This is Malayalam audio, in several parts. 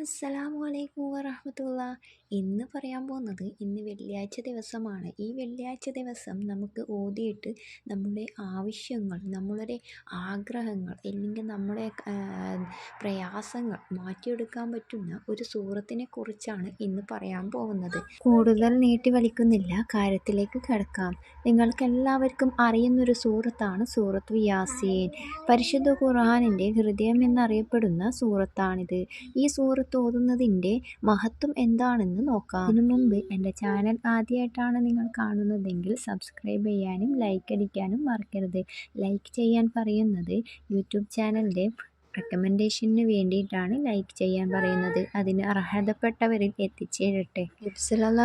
അസ്സലാമു അലൈക്കും വറഹമത്തുള്ള ഇന്ന് പറയാൻ പോകുന്നത് ഇന്ന് വെള്ളിയാഴ്ച ദിവസമാണ്. ഈ വെള്ളിയാഴ്ച ദിവസം നമുക്ക് ഓതിയിട്ട് നമ്മുടെ ആവശ്യങ്ങൾ നമ്മളുടെ ആഗ്രഹങ്ങൾ അല്ലെങ്കിൽ നമ്മുടെ പ്രയാസങ്ങൾ മാറ്റിയെടുക്കാൻ പറ്റുന്ന ഒരു സൂറത്തിനെ കുറിച്ചാണ് ഇന്ന് പറയാൻ പോകുന്നത്. കൂടുതൽ നീട്ടി വലിക്കുന്നില്ല കാര്യത്തിലേക്ക് കിടക്കാം. നിങ്ങൾക്കെല്ലാവർക്കും അറിയുന്നൊരു സൂറത്താണ് സൂറത്ത് യാസീൻ. പരിശുദ്ധ ഖുർആാനിന്റെ ഹൃദയം എന്നറിയപ്പെടുന്ന സൂറത്താണിത്. ഈ സൂറത്ത് തോന്നുന്നതിന്റെ മഹത്വം എന്താണെന്ന് നോക്കാം. അതിനു മുമ്പ് എന്റെ ചാനൽ ആദ്യമായിട്ടാണ് നിങ്ങൾ കാണുന്നതെങ്കിൽ സബ്സ്ക്രൈബ് ചെയ്യാനും ലൈക്ക് അടിക്കാനും മറക്കരുത്. ലൈക്ക് ചെയ്യാൻ പറയുന്നത് യൂട്യൂബ് ചാനലിന്റെ റെക്കമെൻഡേഷന് വേണ്ടിയിട്ടാണ് ലൈക്ക് ചെയ്യാൻ പറയുന്നത്. അതിന് അർഹതപ്പെട്ടവരിൽ എത്തിച്ചേരട്ടെ.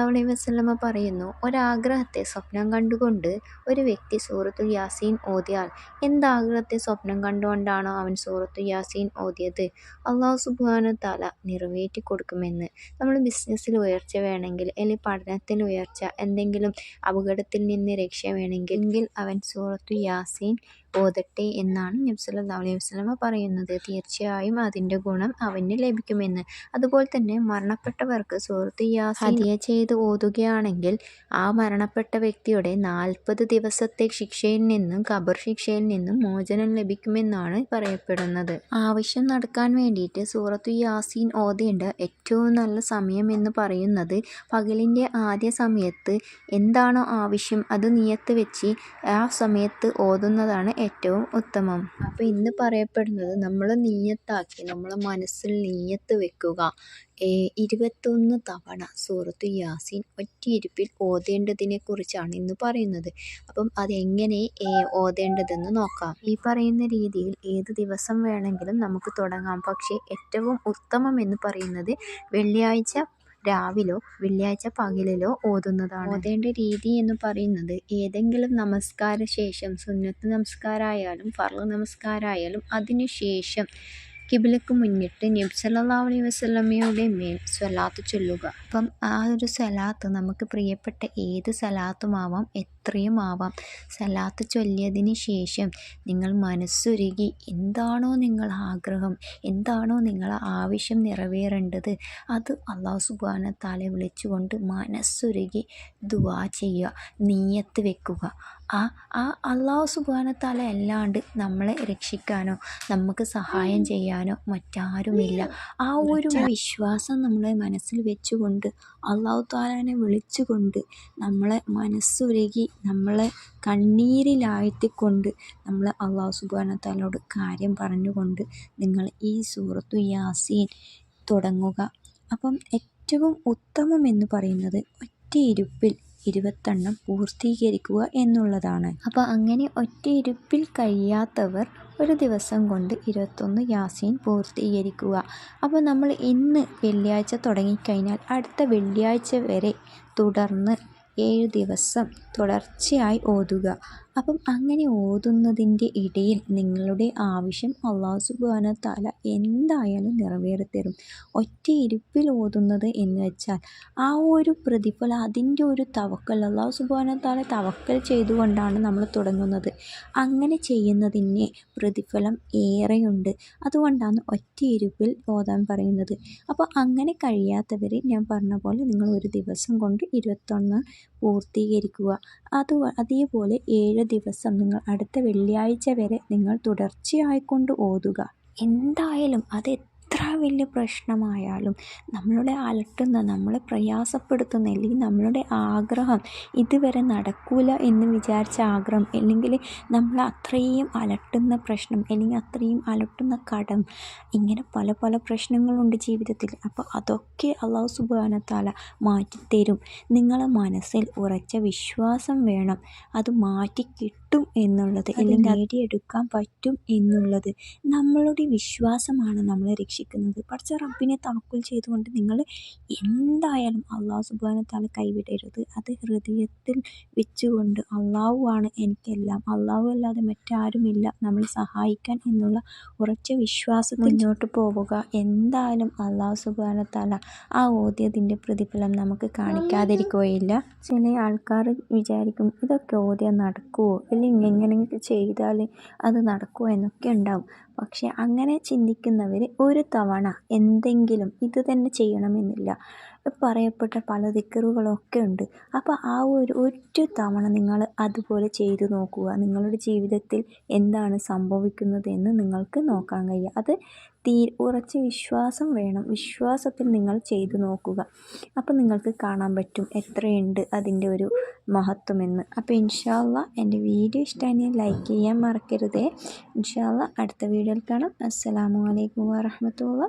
അലൈഹി വസ്ലമ പറയുന്നു ഒരാഗ്രഹത്തെ സ്വപ്നം കണ്ടുകൊണ്ട് ഒരു വ്യക്തി സൂറത്തു യാസീൻ ഓതിയാൽ എന്താഗ്രഹത്തെ സ്വപ്നം കണ്ടുകൊണ്ടാണോ അവൻ സൂറത്തു യാസീൻ ഓതിയത്? അള്ളാഹു സുബാന തല നിറവേറ്റി കൊടുക്കുമെന്ന്. നമ്മൾ ബിസിനസ്സിൽ ഉയർച്ച വേണമെങ്കിൽ അല്ലെങ്കിൽ പഠനത്തിൽ ഉയർച്ച എന്തെങ്കിലും അപകടത്തിൽ നിന്ന് രക്ഷ വേണമെങ്കിൽ അവൻ സൂറത്തു യാസീൻ ഓതട്ടെ എന്നാണ് നബി സല്ലല്ലാഹു അലൈഹി വസല്ലമ പറയുന്നത്. തീർച്ചയായും അതിന്റെ ഗുണം അവന് ലഭിക്കുമെന്ന്. അതുപോലെ തന്നെ മരണപ്പെട്ടവർക്ക് സൂറത്ത് ഹദിയ ചെയ്ത് ഓതുകയാണെങ്കിൽ ആ മരണപ്പെട്ട വ്യക്തിയുടെ നാൽപ്പത് ദിവസത്തെ ശിക്ഷയിൽ നിന്നും ഖബർ ശിക്ഷയിൽ നിന്നും മോചനം ലഭിക്കുമെന്നാണ് പറയപ്പെടുന്നത്. ആവശ്യം നടക്കാൻ വേണ്ടിയിട്ട് സൂറത്തു യാസീൻ ഓതേണ്ട ഏറ്റവും നല്ല സമയം എന്ന് പറയുന്നത് പകലിന്റെ ആദ്യ സമയത്ത് എന്താണോ ആവശ്യം അത് നിയത്ത് വെച്ച് ആ സമയത്ത് ഓതുന്നതാണ് ഏറ്റവും ഉത്തമം. അപ്പോൾ ഇന്ന് പറയപ്പെടുന്നത് നമ്മൾ നീയത്താക്കി നമ്മളെ മനസ്സിൽ നീയത്ത് വെക്കുക. ഇരുപത്തൊന്ന് തവണ സൂറത്ത് യാസീൻ ഒറ്റയിരുപ്പിൽ ഓതേണ്ടതിനെ കുറിച്ചാണ് ഇന്ന് പറയുന്നത്. അപ്പം അതെങ്ങനെ ഓതേണ്ടതെന്ന് നോക്കാം. ഈ പറയുന്ന രീതിയിൽ ഏത് ദിവസം വേണമെങ്കിലും നമുക്ക് തുടങ്ങാം. പക്ഷേ ഏറ്റവും ഉത്തമം എന്ന് പറയുന്നത് വെള്ളിയാഴ്ച രാവിലോ വെള്ളിയാഴ്ച പകലിലോ ഓതുന്നതാണ്. ഓതേണ്ട രീതി എന്ന് പറയുന്നത് ഏതെങ്കിലും നമസ്കാര ശേഷം സുന്നത്ത് നമസ്കാരമായാലും ഫർൾ നമസ്കാരമായാലും അതിനു കിബിലക്ക് മുന്നിട്ട് നബി സല്ലാ അലൈഹി വസല്ലമയുടെ മേൽ സ്വലാത്ത് ചൊല്ലുക. അപ്പം ആ ഒരു സ്വലാത്ത് നമുക്ക് പ്രിയപ്പെട്ട ഏത് സലാത്തുമാവാം എത്രയും ആവാം സലാത്ത് ചൊല്ലിയതിന് ശേഷം നിങ്ങൾ മനസ്സൊരുകി എന്താണോ നിങ്ങൾ ആഗ്രഹം എന്താണോ നിങ്ങൾ ആവശ്യം നിറവേറേണ്ടത് അത് അള്ളാഹു സുബാന താലെ വിളിച്ചുകൊണ്ട് മനസ്സൊരുകി ദുവാ ചെയ്യുക നീയത്ത് വെക്കുക. ആ ആ അള്ളാഹു സുബാന താല അല്ലാണ്ട് നമ്മളെ രക്ഷിക്കാനോ നമുക്ക് സഹായം ചെയ്യാനോ മറ്റാരുമില്ല. ആ ഒരു വിശ്വാസം നമ്മളെ മനസ്സിൽ വെച്ചുകൊണ്ട് അള്ളാഹു താലാനെ വിളിച്ചുകൊണ്ട് നമ്മളെ മനസ്സുരുകി നമ്മളെ കണ്ണീരിലാഴ്ത്തിക്കൊണ്ട് നമ്മൾ അള്ളാഹു സുബാനത്താലോട് കാര്യം പറഞ്ഞുകൊണ്ട് നിങ്ങൾ ഈ സൂറത്തു യാസീൻ തുടങ്ങുക. അപ്പം ഏറ്റവും ഉത്തമം എന്ന് പറയുന്നത് ഒറ്റയിരുപ്പിൽ ഇരുപത്തെണ്ണം പൂർത്തീകരിക്കുക എന്നുള്ളതാണ്. അപ്പോൾ അങ്ങനെ ഒറ്റയിരുപ്പിൽ കഴിയാത്തവർ ഒരു ദിവസം കൊണ്ട് ഇരുപത്തൊന്ന് യാസീൻ പൂർത്തീകരിക്കുക. അപ്പോൾ നമ്മൾ ഇന്ന് വെള്ളിയാഴ്ച തുടങ്ങിക്കഴിഞ്ഞാൽ അടുത്ത വെള്ളിയാഴ്ച വരെ തുടർന്ന് ഏഴ് ദിവസം തുടർച്ചയായി ഓതുക. അപ്പം അങ്ങനെ ഓതുന്നതിന്റെ ഇടയിൽ നിങ്ങളുടെ ആവശ്യം അള്ളാഹു സുബാന താല എന്തായാലും നിറവേറിത്തരും. ഒറ്റ ഇരുപ്പിൽ ഓതുന്നത് എന്ന് വെച്ചാൽ ആ ഒരു പ്രതിഫല അതിന്റെ ഒരു തവക്കൽ അള്ളാഹു സുബാന താല തവക്കൽ ചെയ്തുകൊണ്ടാണ് നമ്മൾ തുടങ്ങുന്നത്. അങ്ങനെ ചെയ്യുന്നതിന് പ്രതിഫലം ഏറെയുണ്ട്. അതുകൊണ്ടാണ് ഒറ്റ ഇരുപ്പിൽ ഓതാൻ പറയുന്നത്. അപ്പോൾ അങ്ങനെ കഴിയാത്തവർ ഞാൻ പറഞ്ഞ പോലെ നിങ്ങൾ ഒരു ദിവസം കൊണ്ട് ഇരുപത്തൊന്ന് പൂർത്തീകരിക്കുക. അത് അതേപോലെ ഏഴ് ദിവസം നിങ്ങൾ അടുത്ത വെള്ളിയാഴ്ച വരെ നിങ്ങൾ തുടർച്ചയായിക്കൊണ്ട് ഓതുക. എന്തായാലും അത് എത്ര വലിയ പ്രശ്നമായാലും നമ്മളുടെ അലട്ടുന്ന നമ്മളെ പ്രയാസപ്പെടുത്തുന്ന അല്ലെങ്കിൽ നമ്മളുടെ ആഗ്രഹം ഇതുവരെ നടക്കൂല എന്ന് വിചാരിച്ച ആഗ്രഹം അല്ലെങ്കിൽ നമ്മൾ അത്രയും അലട്ടുന്ന പ്രശ്നം അല്ലെങ്കിൽ അത്രയും അലട്ടുന്ന കടം ഇങ്ങനെ പല പല പ്രശ്നങ്ങളുണ്ട് ജീവിതത്തിൽ. അപ്പോൾ അതൊക്കെ അള്ളാഹു സുബാനത്താല മാറ്റിത്തരും. നിങ്ങളെ മനസ്സിൽ ഉറച്ച വിശ്വാസം വേണം. അത് മാറ്റി കിട്ടും എന്നുള്ളത് അല്ലെങ്കിൽ നേടിയെടുക്കാൻ പറ്റും എന്നുള്ളത് നമ്മളുടെ വിശ്വാസമാണ് നമ്മളെ രക്ഷിക്കുന്നത്. പഠിച്ച റബ്ബിനെ തവക്കുൽ ചെയ്തുകൊണ്ട് നിങ്ങൾ എന്തായാലും അള്ളാഹു സുബാനത്താൽ കൈവിടരുത്. അത് ഹൃദയത്തിൽ വെച്ചുകൊണ്ട് അള്ളാഹു ആണ് എനിക്കെല്ലാം. അള്ളാഹു അല്ലാതെ മറ്റാരുമില്ല. നമ്മളെ സഹായിക്കാൻ എന്നുള്ള ഉറച്ച വിശ്വാസം മുന്നോട്ട് പോവുക. എന്തായാലും അള്ളാഹു സുബാനത്താല ആ ഓദ്യത്തിന്റെ പ്രതിഫലം നമുക്ക് കാണിക്കാതിരിക്കുകയില്ല. ചില ആൾക്കാർ വിചാരിക്കും ഇതൊക്കെ ഓദ്യം നടക്കുമോ അല്ലെങ്കിൽ ഇങ്ങനെ ചെയ്താൽ അത് നടക്കുമോ എന്നൊക്കെ ഉണ്ടാവും. പക്ഷേ അങ്ങനെ ചിന്തിക്കുന്നവർ ഒരു തവണ എന്തെങ്കിലും ഇത് തന്നെ ചെയ്യണമെന്നില്ല. പറയപ്പെട്ട പല ദിക്കറുകളൊക്കെ ഉണ്ട്. അപ്പോൾ ആ ഒരു ഒറ്റ തവണ നിങ്ങൾ അതുപോലെ ചെയ്തു നോക്കുക. നിങ്ങളുടെ ജീവിതത്തിൽ എന്താണ് സംഭവിക്കുന്നത് എന്ന് നിങ്ങൾക്ക് നോക്കാൻ കഴിയുക. അത് തീ ഉറച്ച വിശ്വാസം വേണം. വിശ്വാസത്തിൽ നിങ്ങൾ ചെയ്തു നോക്കുക. അപ്പോൾ നിങ്ങൾക്ക് കാണാൻ പറ്റും എത്രയുണ്ട് അതിന്റെ ഒരു മഹത്വമെന്ന് അപ്പോൾ ഇൻഷാല്ല എന്റെ വീഡിയോ ഇഷ്ടമായി ലൈക്ക് ചെയ്യാൻ മറക്കരുതേ. ഇൻഷാല്ല അടുത്ത വീഡിയോയിൽ കാണാം. അസ്സലാമു അലൈക്കും വറഹമത്തുള്ള